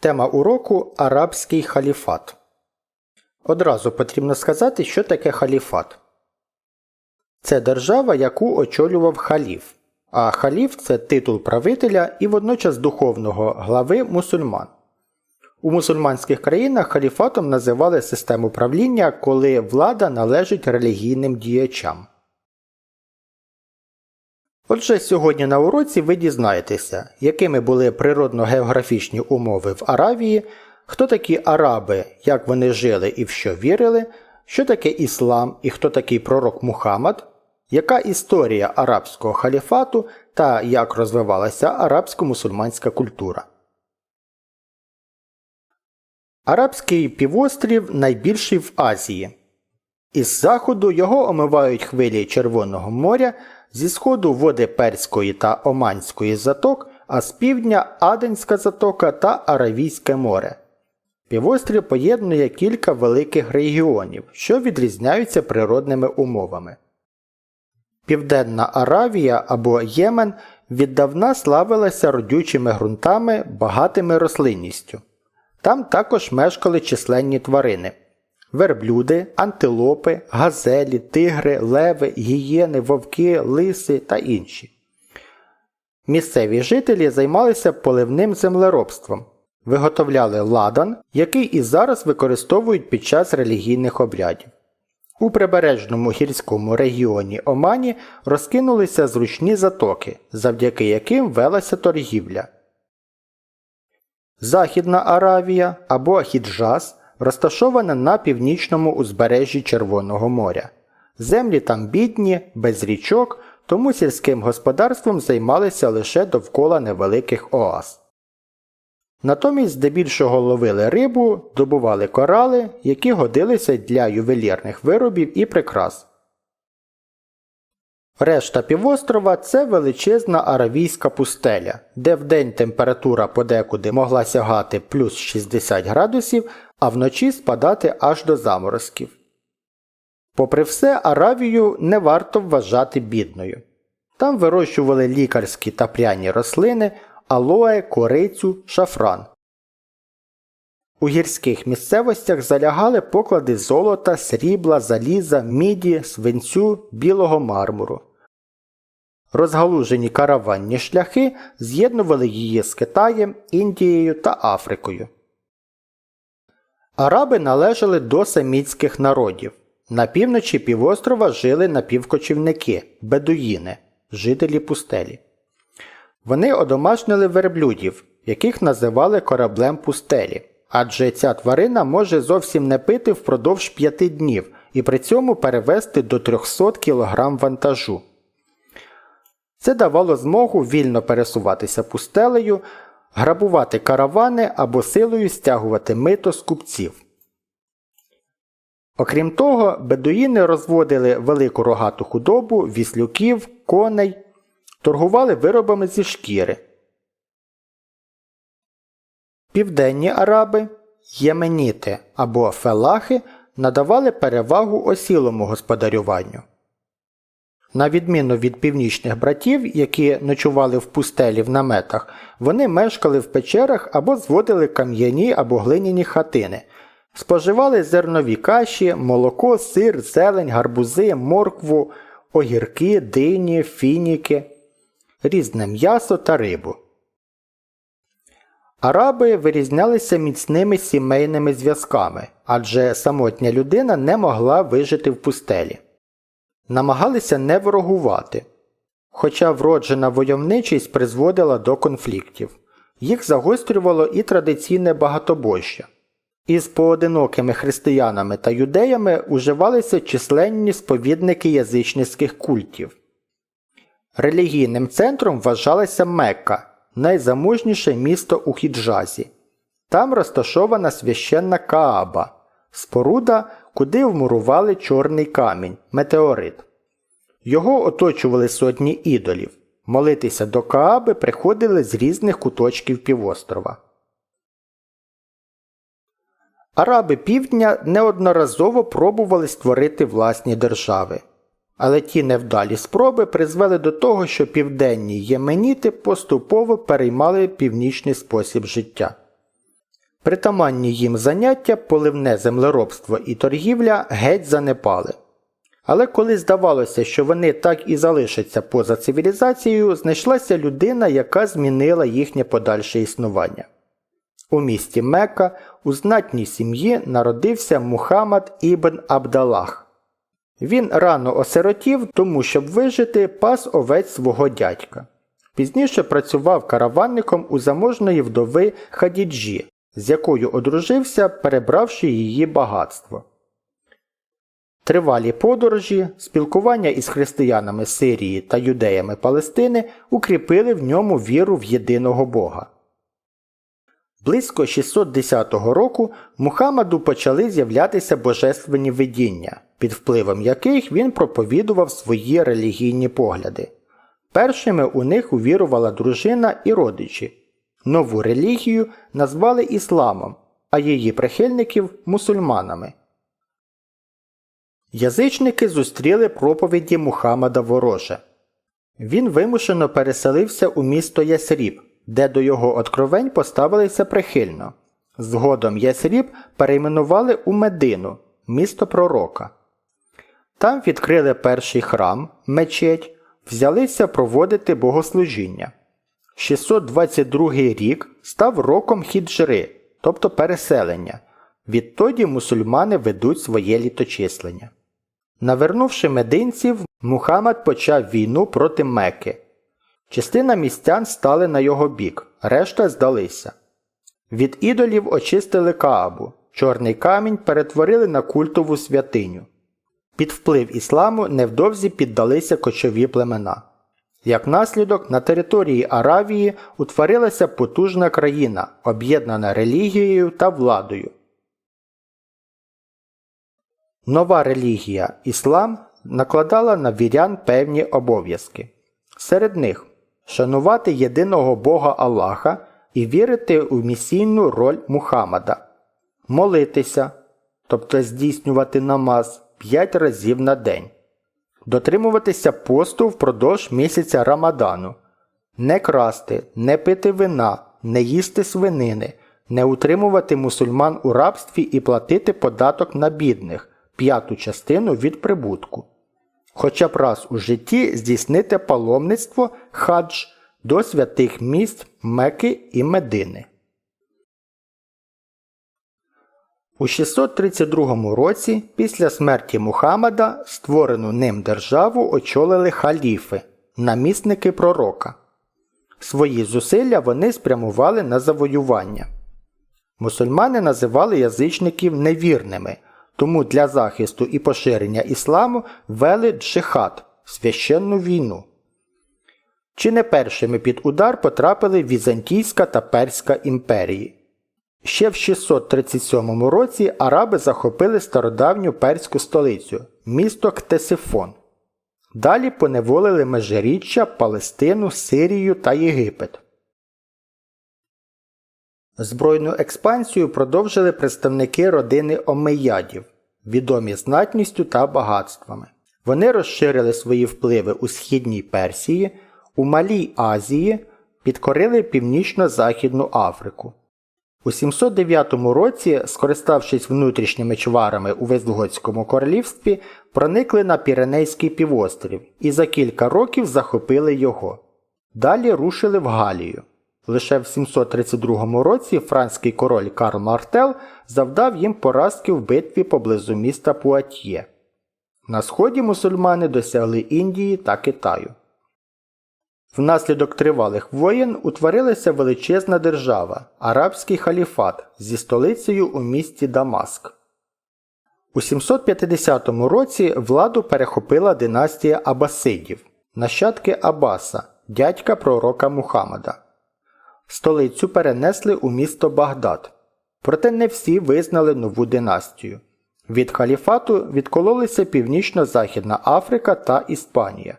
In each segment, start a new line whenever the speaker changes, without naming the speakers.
Тема уроку Арабський халіфат. Одразу потрібно сказати, що таке халіфат. Це держава, яку очолював халіф. А халіф це титул правителя і водночас духовного глави мусульман. У мусульманських країнах халіфатом називали систему правління, коли влада належить релігійним діячам. Отже, сьогодні на уроці ви дізнаєтеся, якими були природно-географічні умови в Аравії, хто такі араби, як вони жили і в що вірили, що таке іслам і хто такий пророк Мухаммад, яка історія арабського халіфату та як розвивалася арабсько-мусульманська культура. Арабський півострів найбільший в Азії. Із заходу його омивають хвилі Червоного моря, зі сходу води Перської та Оманської заток, а з півдня Аденська затока та Аравійське море. Півострів поєднує кілька великих регіонів, що відрізняються природними умовами. Південна Аравія або Ємен віддавна славилася родючими ґрунтами, багатими рослинністю. Там також мешкали численні тварини верблюди, антилопи, газелі, тигри, леви, гієни, вовки, лиси та інші. Місцеві жителі займалися поливним землеробством, виготовляли ладан, який і зараз використовують під час релігійних обрядів. У прибережному гірському регіоні Омані розкинулися зручні затоки, завдяки яким велася торгівля. Західна Аравія або Хіджаз розташована на північному узбережжі Червоного моря. Землі там бідні, без річок, тому сільським господарством займалися лише довкола невеликих оаз. Натомість здебільшого ловили рибу, добували корали, які годилися для ювелірних виробів і прикрас. Решта півострова це величезна аравійська пустеля, де вдень температура подекуди могла сягати плюс 60 градусів, а вночі спадати аж до заморозків. Попри все, Аравію не варто вважати бідною. Там вирощували лікарські та пряні рослини, алоe, корицю, шафран. У гірських місцевостях залягали поклади золота, срібла, заліза, міді, свинцю, білого мармуру. Розгалужені караванні шляхи з'єднували її з Китаєм, Індією та Африкою. Араби належали до самітських народів. На півночі півострова жили напівкочівники бедуїни, жителі пустелі. Вони одомашнили верблюдів, яких називали кораблем пустелі, адже ця тварина може зовсім не пити впродовж п'яти днів і при цьому перевести до 300 кг вантажу. Це давало змогу вільно пересуватися пустелею, грабувати каравани або силою стягувати мито з купців. Окрім того, бедуїни розводили велику рогату худобу, віслюків, коней, торгували виробами зі шкіри. Південні араби, єменіти або фелахи надавали перевагу осілому господарюванню. На відміну від північних братів, які ночували в пустелі в наметах, вони мешкали в печерах або зводили кам'яні або глиняні хатини, споживали зернові каші, молоко, сир, зелень, гарбузи, моркву, огірки, дині, фініки, різне м'ясо та рибу. Араби вирізнялися міцними сімейними зв'язками, адже самотня людина не могла вижити в пустелі намагалися не ворогувати, хоча вроджена войовничість призводила до конфліктів. Їх загострювало і традиційне багатобожжя. Із поодинокими християнами та юдеями уживалися численні сповідники язичницьких культів. Релігійним центром вважалася Мекка, найзаможніше місто у Хіджазі. Там розташована священна Кааба, споруда, куди вмурували чорний камінь метеорит. Його оточували сотні ідолів. Молитися до Кааби приходили з різних куточків півострова. Араби півдня неодноразово пробували створити власні держави. Але ті невдалі спроби призвели до того, що південні єменіти поступово переймали північний спосіб життя. Притаманні їм заняття, поливне землеробство і торгівля геть занепали. Але коли здавалося, що вони так і залишаться поза цивілізацією, знайшлася людина, яка змінила їхнє подальше існування. У місті Мекка у знатній сім'ї народився Мухаммад ібн Абдалах. Він рано осиротів, тому щоб вижити, пас овець свого дядька. Пізніше працював караванником у заможної вдови Хадіджі, з якою одружився, перебравши її багатство. Тривалі подорожі, спілкування із християнами Сирії та юдеями Палестини укріпили в ньому віру в єдиного Бога. Близько 610 року Мухаммаду почали з'являтися божественні видіння, під впливом яких він проповідував свої релігійні погляди. Першими у них увірувала дружина і родичі. Нову релігію назвали ісламом, а її прихильників мусульманами. Язичники зустріли проповіді Мухаммада вороже. Він вимушено переселився у місто Ясріб, де до його откровень поставилися прихильно. Згодом Ясріб перейменували у Медину, місто пророка. Там відкрили перший храм, мечеть, взялися проводити богослужіння. 622 рік став роком хіджри, тобто переселення. Відтоді мусульмани ведуть своє літочислення. Навернувши мединців, Мухаммад почав війну проти Мекки. Частина містян стали на його бік, решта здалися. Від ідолів очистили Каабу, чорний камінь перетворили на культову святиню. Під вплив ісламу невдовзі піддалися кочові племена. Як наслідок, на території Аравії утворилася потужна країна, об'єднана релігією та владою. Нова релігія іслам накладала на вірян певні обов'язки. Серед них шанувати єдиного Бога Аллаха і вірити у місійну роль Мухаммада, молитися, тобто здійснювати намаз 5 разів на день, дотримуватися посту впродовж місяця Рамадану, не красти, не пити вина, не їсти свинини, не утримувати мусульман у рабстві і платити податок на бідних п'яту частину від прибутку. Хоча б раз у житті здійснити паломництво хадж до святих місць Меки і Медини. У 632 році після смерті Мухаммада створену ним державу очолили халіфи, намісники пророка. Свої зусилля вони спрямували на завоювання. Мусульмани називали язичників невірними, тому для захисту і поширення ісламу вели джихад священну війну. Чи не першими під удар потрапили Візантійська та Перська імперії. Ще в 637 році араби захопили стародавню перську столицю місто Ктесифон. Далі поневолили Межиріччя, Палестину, Сирію та Єгипет. Збройну експансію продовжили представники родини Омеядів, відомі знатністю та багатствами. Вони розширили свої впливи у Східній Персії, у Малій Азії, підкорили Північно-Західну Африку. У 709 році, скориставшись внутрішніми чварами у Вестготському королівстві, проникли на Піренейський півострів і за кілька років захопили його. Далі рушили в Галію. Лише в 732 році франський король Карл Мартел завдав їм поразки в битві поблизу міста Пуатьє. На сході мусульмани досягли Індії та Китаю. Внаслідок тривалих воєн утворилася величезна держава Арабський халіфат зі столицею у місті Дамаск. У 750 році владу перехопила династія Абасидів, нащадки Абаса, дядька пророка Мухаммада. Столицю перенесли у місто Багдад. Проте не всі визнали нову династію. Від халіфату відкололися Північно-Західна Африка та Іспанія.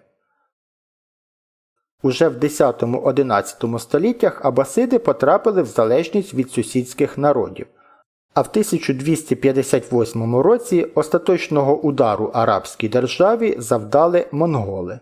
Уже в 10-11 століттях абасиди потрапили в залежність від сусідських народів, а в 1258 році остаточного удару арабській державі завдали монголи.